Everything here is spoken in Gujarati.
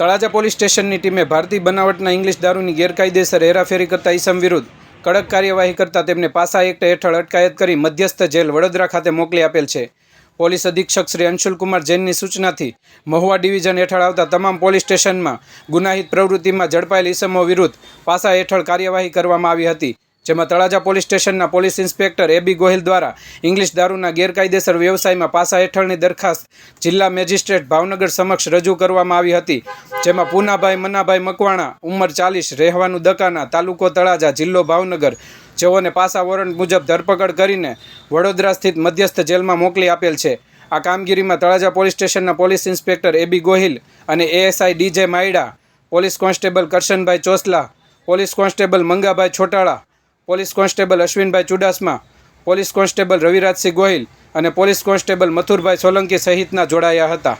તળાજા પોલીસ સ્ટેશનની ટીમે ભારતીય બનાવટના ઇંગ્લિશ દારૂની ગેરકાયદેસર હેરાફેરી કરતા ઈસમ વિરુદ્ધ કડક કાર્યવાહી કરતા તેમને પાસા એક્ટ હેઠળ અટકાયત કરી મધ્યસ્થ જેલ વડોદરા ખાતે મોકલી આપેલ છે. પોલીસ અધિક્ષક શ્રી અંશુલકુમાર જૈનની સૂચનાથી મહુવા ડિવિઝન હેઠળ આવતા તમામ પોલીસ સ્ટેશનમાં ગુનાહિત પ્રવૃત્તિમાં ઝડપાયેલ ઈસમો વિરુદ્ધ પાસા હેઠળ કાર્યવાહી કરવામાં આવી હતી. જેમાં તળાજા પોલીસ સ્ટેશનના પોલીસ ઇન્સ્પેક્ટર એબી ગોહિલ દ્વારા ઇંગ્લિશ દારૂના ગેરકાયદેસર વ્યવસાયમાં પાસા હેઠળની દરખાસ્ત જિલ્લા મેજિસ્ટ્રેટ ભાવનગર સમક્ષ રજૂ કરવામાં આવી હતી, જેમાં પૂનાભાઈ મનાભાઈ મકવાણા, ઉંમર ચાલીસ, રહેવાનું દકાના, તાલુકો તળાજા, જિલ્લો ભાવનગર, જેઓને પાસા વોરંટ મુજબ ધરપકડ કરીને વડોદરા સ્થિત મધ્યસ્થ જેલમાં મોકલી આપેલ છે. આ કામગીરીમાં તળાજા પોલીસ સ્ટેશનના પોલીસ ઇન્સ્પેક્ટર એબી ગોહિલ અને ASI DJ Mayda, police constable Karshanbhai Chosla, police constable Mangabhai Chhotala police constable Ashwinbhai Chudasama, police constable Ravirajsinh Gohil અને પોલીસ કોન્સ્ટેબલ મથુરભાઈ સોલંકી સહિતના જોડાયા હતા.